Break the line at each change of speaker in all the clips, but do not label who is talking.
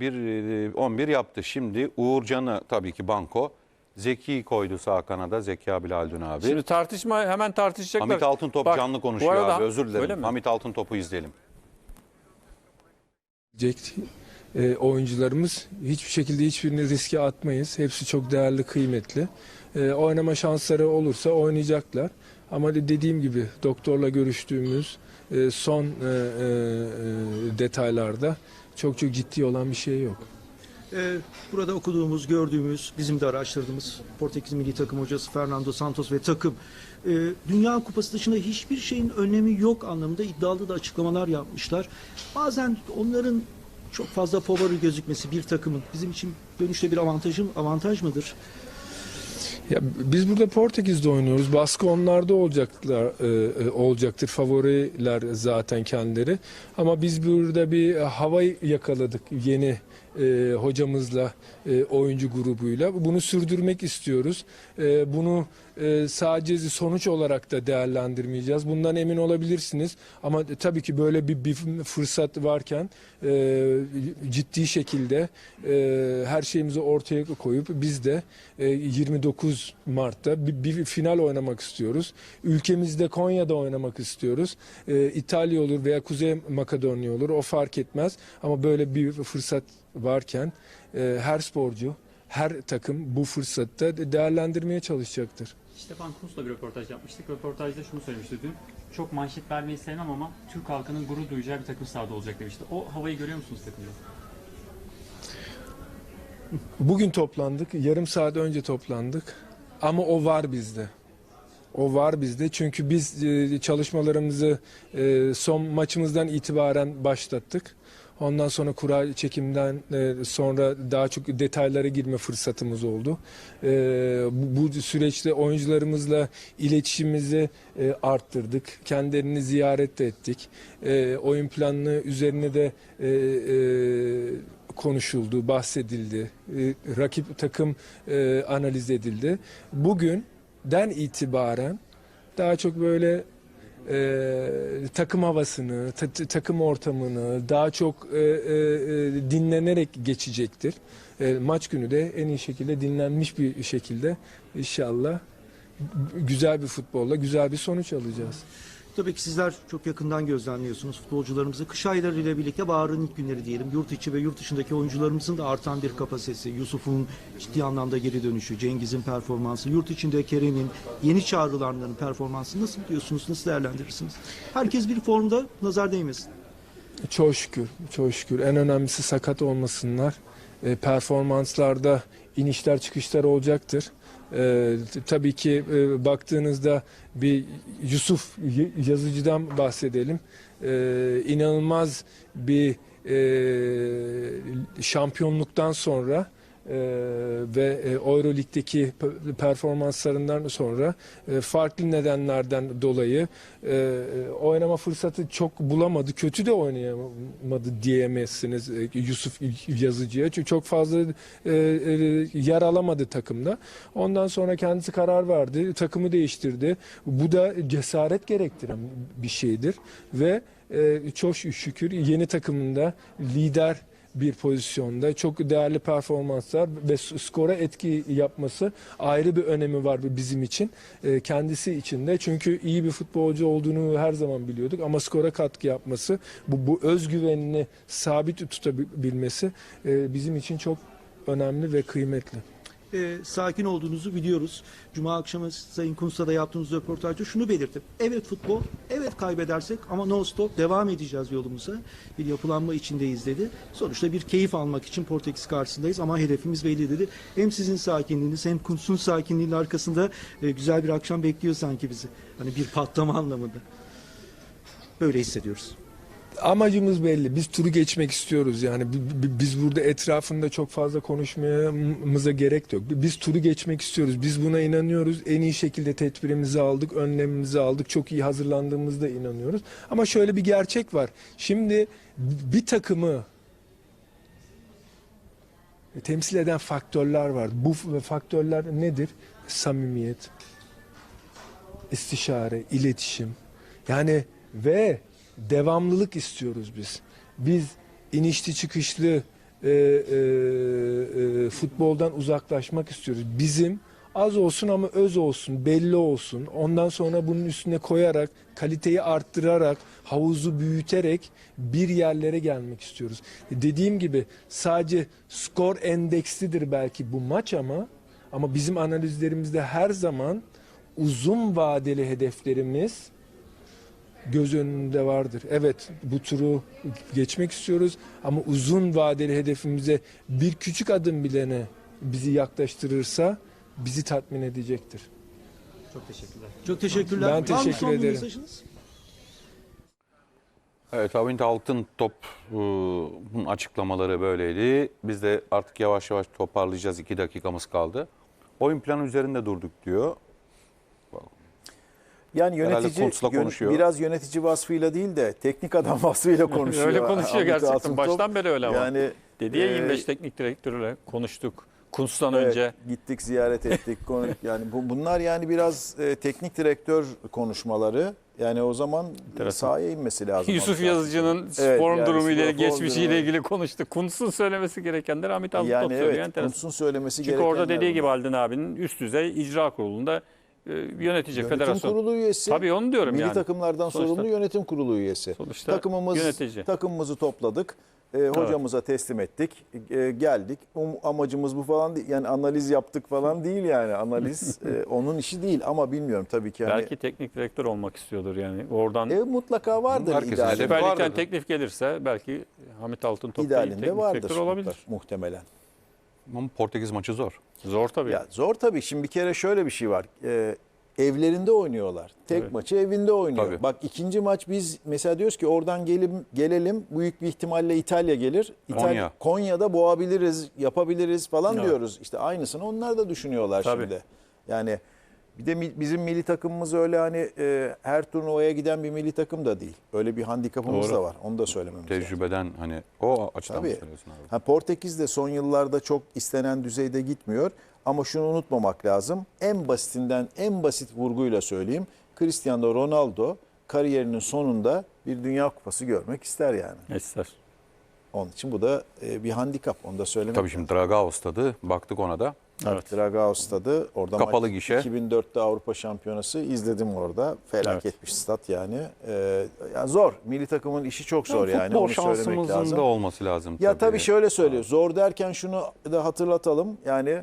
bir e, 11 yaptı. Şimdi Uğurcan'ı tabii ki banko. Zeki koydu sağ kanada. Zeki Abil Haldun abi.
Şimdi tartışma hemen tartışacaklar.
Hamit Altıntop
Bak,
canlı konuşuyor
arada-
abi. Özür dilerim.
mi?
Hamit Altıntop'u izleyelim.
Jack e, oyuncularımız hiçbir şekilde hiçbirini riske atmayız. Hepsi çok değerli, kıymetli. E, oynama şansları olursa oynayacaklar. Ama de- dediğim gibi doktorla görüştüğümüz e, son e, e, e, detaylarda çok çok ciddi olan bir şey yok.
Ee, burada okuduğumuz, gördüğümüz, bizim de araştırdığımız Portekiz milli takım hocası Fernando Santos ve takım e, Dünya Kupası dışında hiçbir şeyin önemi yok anlamında iddialı da açıklamalar yapmışlar. Bazen onların çok fazla favori gözükmesi bir takımın bizim için dönüşte bir avantajı avantaj mıdır?
Ya biz burada Portekiz'de oynuyoruz. Baskı onlarda olacaklar e, e, olacaktır. Favoriler zaten kendileri. Ama biz burada bir hava yakaladık yeni e, hocamızla, e, oyuncu grubuyla. Bunu sürdürmek istiyoruz. E, bunu e, sadece sonuç olarak da değerlendirmeyeceğiz. Bundan emin olabilirsiniz. Ama tabii ki böyle bir, bir fırsat varken e, ciddi şekilde e, her şeyimizi ortaya koyup biz de e, 29 Mart'ta bir, bir final oynamak istiyoruz. Ülkemizde Konya'da oynamak istiyoruz. E, İtalya olur veya Kuzey Makedonya olur o fark etmez. Ama böyle bir fırsat varken e, her sporcu, her takım bu fırsatta de- değerlendirmeye çalışacaktır.
Stefan Kuntz'la bir röportaj yapmıştık. Röportajda şunu söylemişti dün. Çok manşet vermeyi sevmem ama Türk halkının gurur duyacağı bir takım sahada olacak demişti. O havayı görüyor musunuz takımda?
Bugün toplandık, yarım saat önce toplandık. Ama o var bizde. O var bizde çünkü biz e, çalışmalarımızı e, son maçımızdan itibaren başlattık. Ondan sonra kura çekimden e, sonra daha çok detaylara girme fırsatımız oldu. E, bu, süreçte oyuncularımızla iletişimimizi e, arttırdık. Kendilerini ziyaret de ettik. Oyun planını üzerine de konuşuldu, bahsedildi. Rakip takım analiz edildi. Bugünden itibaren daha çok böyle e, takım havasını, ta- ta- takım ortamını daha çok e, e, e, dinlenerek geçecektir. E, maç günü de en iyi şekilde dinlenmiş bir şekilde inşallah güzel bir futbolla güzel bir sonuç alacağız.
Tabii ki sizler çok yakından gözlemliyorsunuz futbolcularımızı. Kış ayları ile birlikte baharın ilk günleri diyelim. Yurt içi ve yurt dışındaki oyuncularımızın da artan bir kapasitesi. Yusuf'un ciddi anlamda geri dönüşü, Cengiz'in performansı, yurt içinde Kerem'in, yeni çağrılanların performansı nasıl diyorsunuz, nasıl değerlendirirsiniz? Herkes bir formda nazar değmesin.
Çok şükür, çok şükür. En önemlisi sakat olmasınlar. E, performanslarda inişler çıkışlar olacaktır. E, t- tabii ki e, baktığınızda bir Yusuf yazıcıdan bahsedelim. E, inanılmaz bir e, şampiyonluktan sonra e, ve Euroleague'deki pe- performanslarından sonra e, farklı nedenlerden dolayı e, e, oynama fırsatı çok bulamadı. Kötü de oynayamadı diyemezsiniz e, Yusuf Yazıcı'ya. Çünkü çok fazla e, e, yer alamadı takımda. Ondan sonra kendisi karar verdi. Takımı değiştirdi. Bu da cesaret gerektiren bir şeydir. Ve e, çok şükür yeni takımında lider bir pozisyonda çok değerli performanslar ve skora etki yapması ayrı bir önemi var bizim için. Ee, kendisi için de çünkü iyi bir futbolcu olduğunu her zaman biliyorduk ama skora katkı yapması, bu, bu özgüvenini sabit tutabilmesi e, bizim için çok önemli ve kıymetli.
Ee, sakin olduğunuzu biliyoruz. Cuma akşamı Sayın Kunst'la da yaptığımız röportajda şunu belirttim. Evet futbol, evet kaybedersek ama no stop devam edeceğiz yolumuza. Bir yapılanma içindeyiz dedi. Sonuçta bir keyif almak için Portekiz karşısındayız ama hedefimiz belli dedi. Hem sizin sakinliğiniz hem Kunst'un sakinliğinin arkasında e, güzel bir akşam bekliyor sanki bizi. Hani bir patlama anlamında. Böyle hissediyoruz.
Amacımız belli. Biz turu geçmek istiyoruz. Yani bi- bi- biz burada etrafında çok fazla konuşmamıza gerek yok. Biz turu geçmek istiyoruz. Biz buna inanıyoruz. En iyi şekilde tedbirimizi aldık, önlemimizi aldık. Çok iyi hazırlandığımızda inanıyoruz. Ama şöyle bir gerçek var. Şimdi bir takımı temsil eden faktörler var. Bu faktörler nedir? Samimiyet, istişare, iletişim. Yani ve devamlılık istiyoruz biz. Biz inişli çıkışlı e, e, e, futboldan uzaklaşmak istiyoruz. Bizim az olsun ama öz olsun, belli olsun. Ondan sonra bunun üstüne koyarak, kaliteyi arttırarak, havuzu büyüterek bir yerlere gelmek istiyoruz. Dediğim gibi sadece skor endekslidir belki bu maç ama ama bizim analizlerimizde her zaman uzun vadeli hedeflerimiz göz önünde vardır. Evet bu turu geçmek istiyoruz ama uzun vadeli hedefimize bir küçük adım bile ne bizi yaklaştırırsa bizi tatmin edecektir.
Çok teşekkürler.
Çok teşekkürler.
Ben teşekkür ederim.
mesajınız?
Evet Avint Altın Top'un açıklamaları böyleydi. Biz de artık yavaş yavaş toparlayacağız. İki dakikamız kaldı. Oyun planı üzerinde durduk diyor.
Yani yönetici yön-
konuşuyor.
biraz yönetici vasfıyla değil de teknik adam vasfıyla konuşuyor.
öyle konuşuyor
Ahmet
gerçekten.
Altıntop.
Baştan beri öyle ama.
Yani
Dedi ya
e,
25 teknik direktörüyle konuştuk. Kuntz'tan
evet,
önce.
gittik ziyaret ettik. yani bu, bunlar yani biraz e, teknik direktör konuşmaları. Yani o zaman
Enteresan.
sahaya inmesi lazım.
Yusuf Yazıcı'nın.
Evet,
form
yani
durumuyla,
spor- form
geçmişiyle
durumu.
ilgili konuştuk. Kuntz'un söylemesi gerekenleri Hamit Altıntop
Yani
söylüyor.
evet. Kuntz'un söylemesi
Çünkü
gerekenler
orada dediği gibi. Haldun abinin üst düzey icra kurulunda e, yönetici,
Yönetim
federasyon.
kurulu üyesi.
Tabii onu diyorum
Milli
yani.
takımlardan
Sonuçta-
sorumlu yönetim kurulu üyesi.
Sonuçta
Takımımız
yönetici.
takımımızı topladık. e, hocamıza teslim ettik. e, geldik. Um- amacımız bu falan değil. Yani analiz yaptık falan değil yani. Analiz e, onun işi değil ama bilmiyorum tabii ki. Yani,
Belki teknik direktör olmak istiyordur yani. Oradan
e, mutlaka vardır
Herkesin
idealinde.
Süper Lig'den teklif gelirse belki Hamit iyi
İdealinde
teknik
vardır
direktör olabilir.
muhtemelen.
Ama Portekiz maçı zor.
Zor tabii.
Ya zor tabii. Şimdi bir kere şöyle bir şey var. Ee, evlerinde oynuyorlar. Tek
Evet.
maçı evinde oynuyor.
Tabii.
Bak ikinci maç biz mesela diyoruz ki oradan gelim, gelelim. Büyük bir ihtimalle İtalya gelir. İtalya,
Konya.
Konya'da boğabiliriz, yapabiliriz falan
Evet.
diyoruz. İşte aynısını onlar da düşünüyorlar
Tabii.
şimdi. Yani bir de bizim milli takımımız öyle hani e, her turnuvaya giden bir milli takım da değil. Öyle bir handikapımız
Doğru.
da var. Onu da söylememiz lazım.
Tecrübeden hani o açıdan
Tabii.
söylüyorsun abi?
Ha, Portekiz de son yıllarda çok istenen düzeyde gitmiyor. Ama şunu unutmamak lazım. En basitinden en basit vurguyla söyleyeyim. Cristiano Ronaldo kariyerinin sonunda bir dünya kupası görmek ister yani.
İster.
Onun için bu da e, bir handikap. Onu da söylemek
Tabii şimdi Dragao stadı baktık ona da.
Evet.
Dragao stadı orada
Kapalı gişe.
2004'te Avrupa Şampiyonası izledim orada. Felaket
Evet.
bir stat yani. Ee, ya zor. Milli takımın işi çok zor yani.
Futbol
Onu
şansımızın
lazım.
da olması lazım.
Ya tabii şöyle söylüyor. Zor derken şunu da hatırlatalım. Yani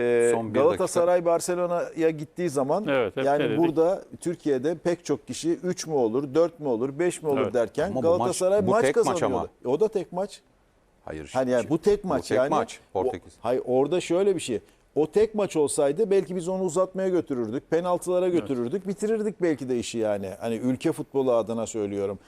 e, Galatasaray Barcelona'ya gittiği zaman
Evet,
yani burada Türkiye'de pek çok kişi 3 mü olur, 4 mü olur, 5 mi olur
Evet.
derken
Ama bu
Galatasaray
maç- bu
maç,
tek maç ama.
O da tek maç.
Hayır.
Hani yani bu tek maç
tek
yani.
maç, Portekiz.
O, hayır orada şöyle bir şey. O tek maç olsaydı belki biz onu uzatmaya götürürdük. Penaltılara götürürdük. Bitirirdik belki de işi yani. Hani ülke futbolu adına söylüyorum.